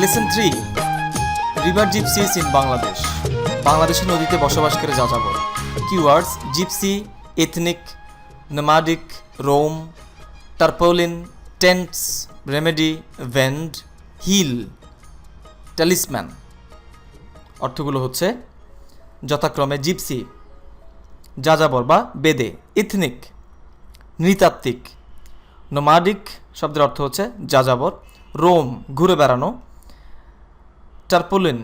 Lesson three river gypsies in Bangladesh বাংলাদেশের নদীতে বসবাস করে যা যাযাবর। Keywords gypsy ethnic nomadic roam tarpaulin tents remedy vend heal talisman অর্থগুলো হচ্ছে যথাক্রমে জিপসি যাযাবর বা বেদে। ইথনিক নৃতাত্ত্বিক। নোমাডিক শব্দের অর্থ হচ্ছে যাযাবর। রোম ঘুরে বেড়ানো। টার্পোলিন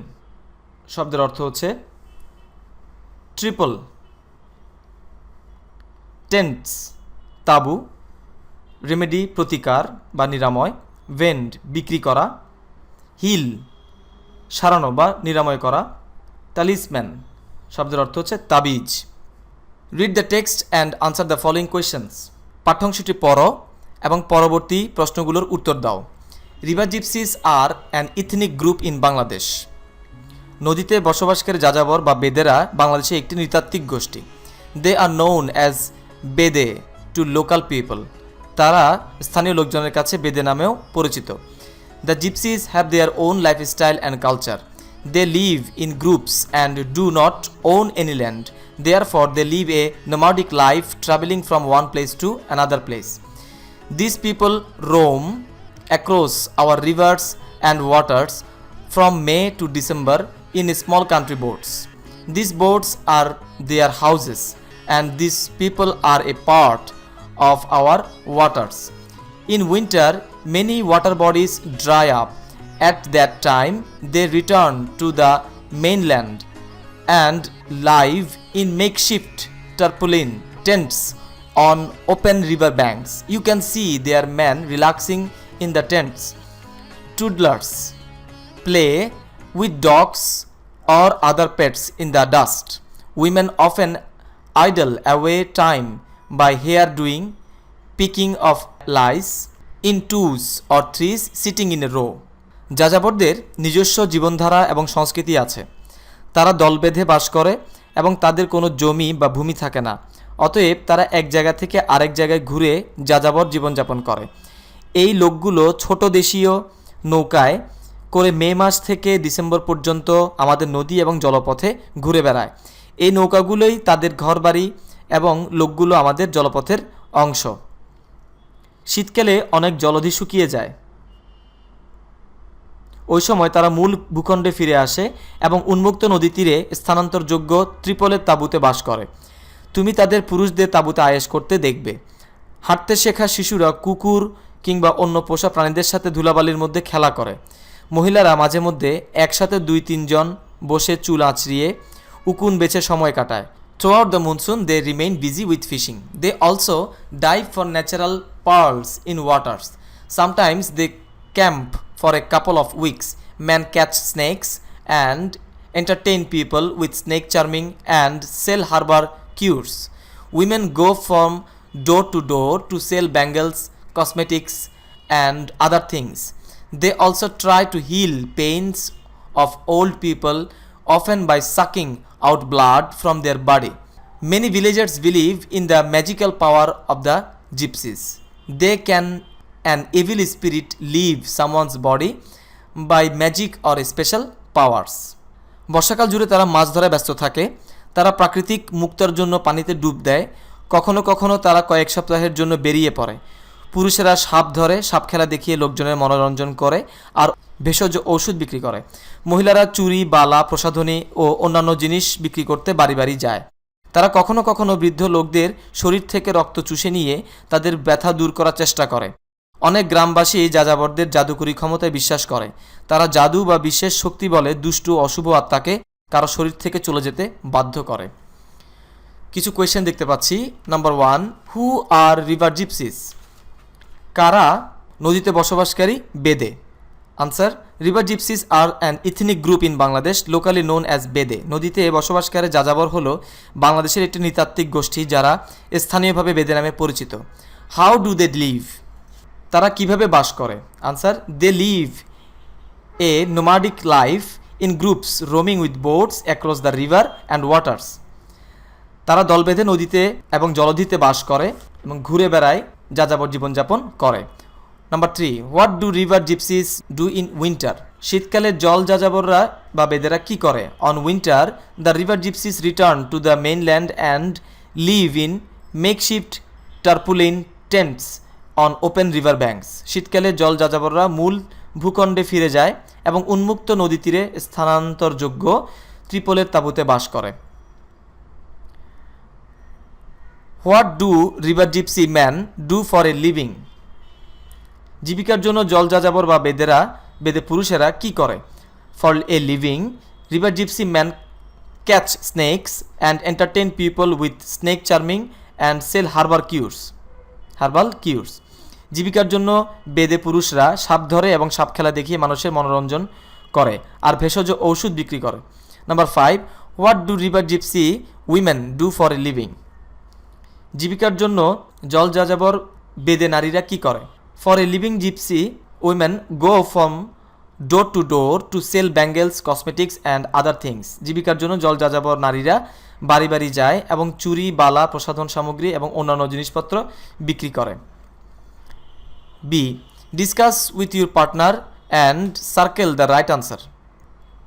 শব্দের অর্থ হচ্ছে ট্রিপল, টেন্টস, তাবু, রেমেডি, প্রতিকার বা নিরাময়, ভেন্ড, বিক্রি করা, হিল, সারানো বা নিরাময় করা, তালিসম্যান শব্দের অর্থ হচ্ছে তাবিজ। Read the text and answer the following questions পাঠ্যাংশটি পড়ো এবং পরবর্তী প্রশ্নগুলোর উত্তর দাও। River gypsies are an ethnic group in Bangladesh নদীতে বসবাসকারী যাযাবর বা বেদেরা বাংলাদেশে একটি নৃতাত্ত্বিক গোষ্ঠী। They are known as Bede to local people তারা স্থানীয় লোকজনের কাছে বেদে নামেও পরিচিত। The gypsies have their own lifestyle and culture they live in groups and do not own any land their for they live a nomadic life travelling from one place to another place this people roam across our rivers and waters from May to December in small country boats. These boats are their houses, and these people are a part of our waters. In winter, many water bodies dry up. At that time, they return to the mainland and live in makeshift tarpaulin tents on open river banks. You can see their men relaxing in the tents. Toddlers play with dogs or other pets in the dust. Women often idle away time by hair doing, picking of lice in twos or threes sitting in a row. যাযাবরদের নিজস্ব জীবনধারা এবং সংস্কৃতি আছে তারা দল বেঁধে বাস করে এবং তাদের কোনো জমি বা ভূমি থাকে না অতএব তারা এক জায়গা থেকে আরেক জায়গায় ঘুরে যাযাবর জীবনযাপন করে এই লোকগুলো ছোট দেশীয় নৌকায় করে মে মাস থেকে ডিসেম্বর পর্যন্ত আমাদের নদী এবং জলপথে ঘুরে বেড়ায়। এই নৌকাগুলোই তাদের ঘরবাড়ি এবং লোকগুলো আমাদের জলপথের অংশ। শীতকালে অনেক জলধি শুকিয়ে যায়। ওই সময় তারা মূল ভূখণ্ডে ফিরে আসে এবং উন্মুক্ত নদী তীরে স্থানান্তরযোগ্য ত্রিপলের তাঁবুতে বাস করে। তুমি তাদের পুরুষদের তাঁবুতে আয়েশ করতে দেখবে। হাঁটতে শেখা শিশুরা কুকুর কিংবা অন্য পোষা প্রাণীদের সাথে ধুলাবালির মধ্যে খেলা করে মহিলারা মাঝে মধ্যে একসাথে দুই তিনজন বসে চুল আঁচড়িয়ে উকুন বেছে সময় কাটায় throughout the monsoon they remain busy with fishing they also dive for natural pearls in waters sometimes they camp for a couple of weeks. Man catch snakes and entertain people with snake charming and sell harbor cures. Women go from door to door to sell bangles, cosmetics, and other things. They also try to heal pains of old people, often by sucking out blood from their body. Many villagers believe in the magical power of the gypsies. They can an evil spirit leave someone's body by magic or special powers. বর্ষাকাল জুড়ে তারা মাছ ধরায় ব্যস্ত থাকে তারা প্রাকৃতিক মুক্তার জন্য পানিতে ডুব দেয় কখনো কখনো তারা কয়েক সপ্তাহের জন্য বেরিয়ে পড়ে পুরুষেরা সাপ ধরে, সাপ খেলা দেখিয়ে লোকজনের মনোরঞ্জন করে আর ভেষজ ওষুধ বিক্রি করে। মহিলারা চুরি বালা, প্রসাধনী ও অন্যান্য জিনিস বিক্রি করতে বাড়ি বাড়ি যায়। তারা কখনো কখনো বৃদ্ধ লোকদের শরীর থেকে রক্ত চুষে নিয়ে তাদের ব্যথা দূর করার চেষ্টা করে। অনেক গ্রামবাসী যাযাবরদের জাদুকরী ক্ষমতায় বিশ্বাস করে। তারা জাদু বা বিশেষ শক্তি বলে দুষ্টু, অশুভ আত্মাকে কারও শরীর থেকে চলে যেতে বাধ্য করে। কিছু কোয়েশ্চেন দেখতে পাচ্ছি। Number one who are river gypsies কারা নদীতে বসবাসকারী? বেদে। Answer, river gypsies are an ethnic group in Bangladesh, locally known as Bede. নদীতে বসবাসকারী যাযাবর হলো বাংলাদেশের একটি নৃতাত্ত্বিক গোষ্ঠী যারা স্থানীয়ভাবে বেদে নামে পরিচিত। How do they live? তারা কীভাবে বাস করে? Answer, they live a nomadic life in groups roaming with boats across the river and waters. তারা দল বেঁধে নদীতে এবং জলধিতে বাস করে এবং ঘুরে বেড়ায় যাযাবর জীবনযাপন করে। Number three what do river gypsies do in winter শীতকালে জল যাযাবররা বা বেদেরা কি করে? On winter the river gypsies return to the mainland and live in makeshift tarpaulin tents on open river banks শীতকালে জল যাযাবররা মূল ভূখণ্ডে ফিরে যায় এবং উন্মুক্ত নদী তীরে স্থানান্তরযোগ্য ত্রিপলের তাঁবুতে বাস করে। What do river gypsy man do for a living? জীবিকার জন্য জল যাযাবর বা বেদেরা, বেদে পুরুষেরা কি করে? For a living, river gypsy man catch snakes and entertain people with snake charming and sell herbal cures. Herbal cures. জীবিকার জন্য বেদে পুরুষরা সাপ ধরে এবং সাপ খেলা দেখিয়ে মানুষের মনোরঞ্জন করে আর ভেষজ ঔষধ বিক্রি করে। Number five, what do river gypsy women do for a living? জীবিকার জন্য জল যাযাবর বেদে নারীরা কি করে? For a living gypsy women go from door to door to sell bangles cosmetics and other things জীবিকার জন্য জল যাযাবর নারীরা বাড়ি বাড়ি যায় এবং চুরি, বালা, প্রসাধন সামগ্রী এবং অন্যান্য জিনিসপত্র বিক্রি করে। Be discuss with your partner and circle the right answer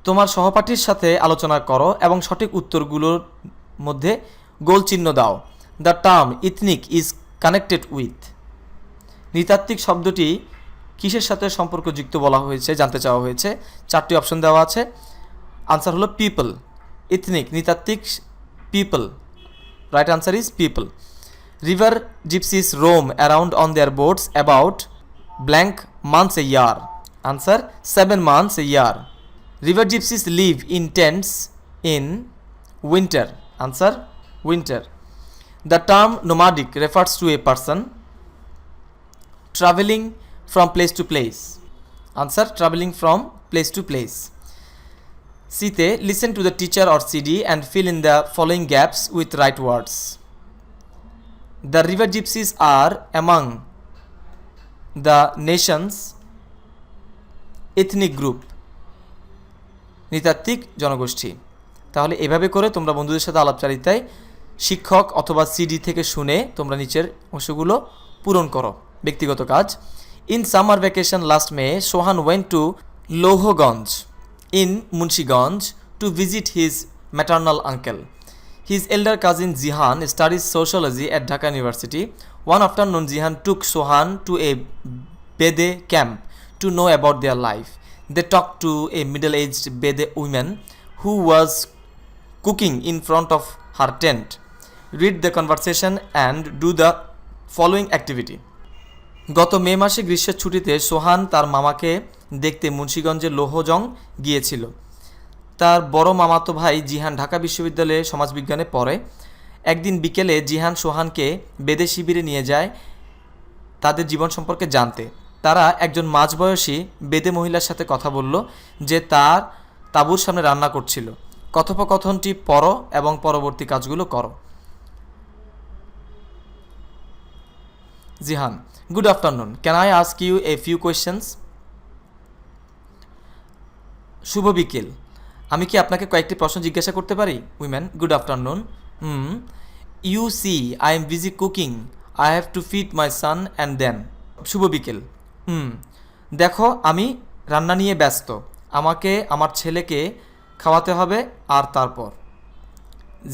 তোমার সহপাঠীর সাথে আলোচনা করো এবং সঠিক উত্তরগুলোর মধ্যে গোল চিহ্ন দাও। The term ethnic is connected with নৃতাত্ত্বিক শব্দটি কিসের সাথে সম্পর্কযুক্ত বলা হয়েছে জানতে চাওয়া হয়েছে। চারটি অপশন দেওয়া আছে। আনসার হলো পিপল ইথনিক নৃতাত্ত্বিক people right answer is people river gypsies roam around on their boats about blank months a year answer seven months a year river gypsies live in tents in winter answer winter the term nomadic refers to a person traveling from place to place answer traveling from place to place Site, listen to the teacher or CD and fill in the following gaps with right words. The river gypsies are among the nation's ethnic group. নৃতাত্ত্বিক জনগোষ্ঠী তাহলে এভাবে করে তোমরা বন্ধুদের সাথে আলাপচারিতায় শিক্ষক অথবা সিডি থেকে শুনে তোমরা নিচের অংশগুলো পূরণ করো। ব্যক্তিগত কাজ। In summer vacation last May, Sohan went to Louhajang. In Munshiganj to visit his maternal uncle. His elder cousin Jihan studies sociology at Dhaka University. One afternoon Jihan took Sohan to a Bede camp to know about their life. They talk to a middle aged Bede woman who was cooking in front of her tent. Read the conversation and do the following activity গত মে মাসে গ্রীষ্মের ছুটিতে সোহান তার মামাকে দেখতে মুন্সীগঞ্জের লোহজং গিয়েছিল। তার বড় মামাতো ভাই জিহান ঢাকা বিশ্ববিদ্যালয়ে সমাজবিজ্ঞানে পড়ে। একদিন বিকেলে জিহান সোহানকে বেদে শিবিরে নিয়ে যায় তাদের জীবন সম্পর্কে জানতে। তারা একজন মাঝবয়সী বেদে মহিলার সাথে কথা বলল যে তার তাঁবুর সামনে রান্না করছিল। কথোপকথনটি পড়ো এবং পরবর্তী কাজগুলো করো। Jihan good afternoon can I ask you a few questions শুভ বিকেল। আমি কি আপনাকে কয়েকটি প্রশ্ন জিজ্ঞাসা করতে পারি? Woman good afternoon hmm you see I'm busy cooking I have to feed my son and then শুভ বিকেল। হুম দেখো, আমি রান্না নিয়ে ব্যস্ত। আমাকে, আমার ছেলেকে খাওয়াতে হবে আর তারপর।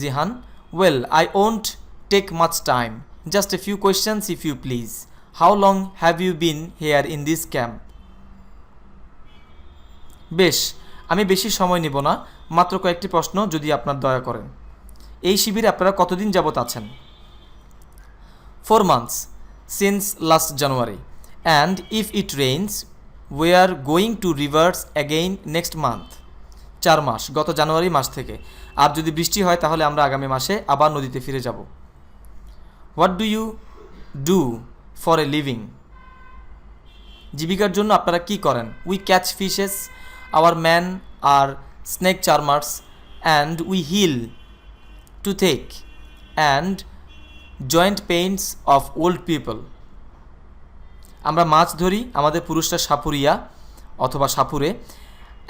Jihan well I won't take much time just a few questions if you please how long have you been here in this camp বেশ, আমি বেশি সময় নেব না, মাত্র কয়েকটি প্রশ্ন যদি আপনার দয়া করেন। এই শিবিরে আপনারা কতদিন যাবত আছেন? Four months since last January and if it rains we are going to rivers again next month চার মাস, গত জানুয়ারি মাস থেকে। আর যদি বৃষ্টি হয়, তাহলে আমরা আগামী মাসে আবার নদীতে ফিরে যাব। What do you do for a living জীবিকার জন্য আপনারা কি করেন? We catch fishes our man are snake charmers and we heal toothache and joint pains of old people আমরা মাছ ধরি, আমাদের পুরুষরা সাপুরিয়া অথবা সাপুরে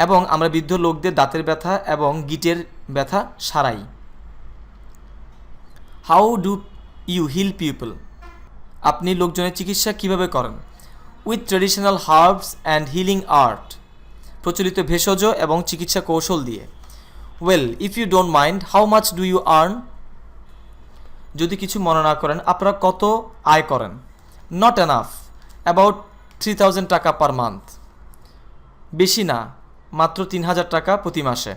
এবং আমরা বৃদ্ধ লোকদের দাঁতের ব্যথা এবং গিটের ব্যথা সারাই। How do you heal people. আপনি লোকজনের চিকিৎসা কীভাবে করেন? With traditional herbs and healing art, প্রচলিত ভেষজ এবং চিকিৎসা কৌশল দিয়ে। Well, if you don't mind, how much do you earn? যদি কিছু মনে না করেন, আপনারা কত আয় করেন? Not enough, about three thousand taka per month. বেশি না, মাত্র তিন হাজার টাকা প্রতি মাসে।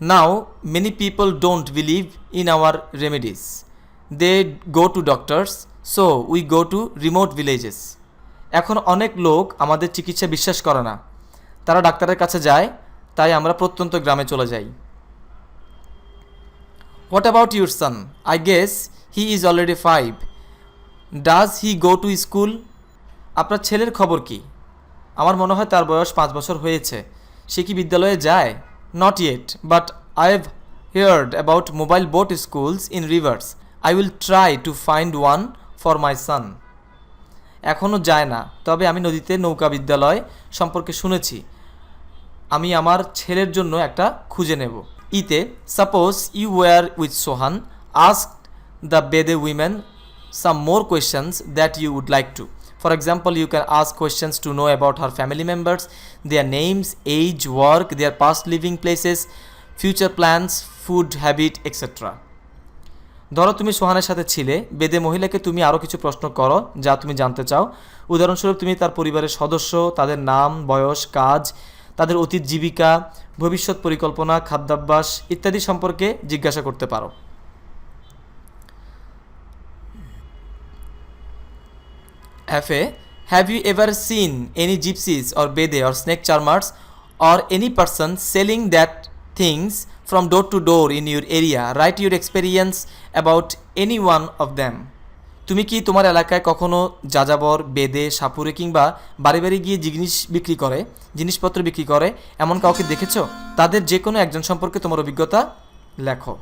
Now, many people don't believe in our remedies. They go to doctors so we go to remote villages এখন অনেক লোক আমাদের চিকিৎসা বিশ্বাস করে না। তারা ডাক্তারের কাছে যায়, তাই আমরা প্রত্যন্ত গ্রামে চলে যাই। What about your son I guess he is already five does he go to school আপনার ছেলের খবর কি? আমার মনে হয় তার বয়স পাঁচ বছর হয়েছে। সে কি বিদ্যালয়ে যায়? Not yet but I have heard about mobile boat schools in rivers I will try to find one for my son এখনও যায় না। তবে আমি নদীতে নৌকা বিদ্যালয় সম্পর্কে শুনেছি। আমি আমার ছেলের জন্য একটা খুঁজে নেব। ইতে suppose you were with Sohan ask the Bede women some more questions that you would like to for example you can ask questions to know about her family members their names age work their past living places future plans food habit etcetera ধরো তুমি সোহানের সাথে ছিলে, বেদে মহিলাকে তুমি আরও কিছু প্রশ্ন করো, যা তুমি জানতে চাও উদাহরণস্বরূপ, তুমি তার পরিবারের সদস্য, তাদের নাম, বয়স, কাজ, তাদের অতীত জীবিকা, ভবিষ্যৎ পরিকল্পনা, খাদ্যাভ্যাস ইত্যাদি সম্পর্কে জিজ্ঞাসা করতে পারো F.A. Have you ever seen any gypsies or bede or snake charmers or any person selling that things from door to door in your area? Write your experience about any one of them. তুমি কি তোমার এলাকায় কখনো যাযাবর, বেদে, সাপুরে কিংবা বাড়ি বাড়ি গিয়ে জিনিস বিক্রি করে, জিনিসপত্র বিক্রি করে, এমন কাউকে দেখেছ তাদের যে কোনো একজন সম্পর্কে তোমার অভিজ্ঞতা লেখো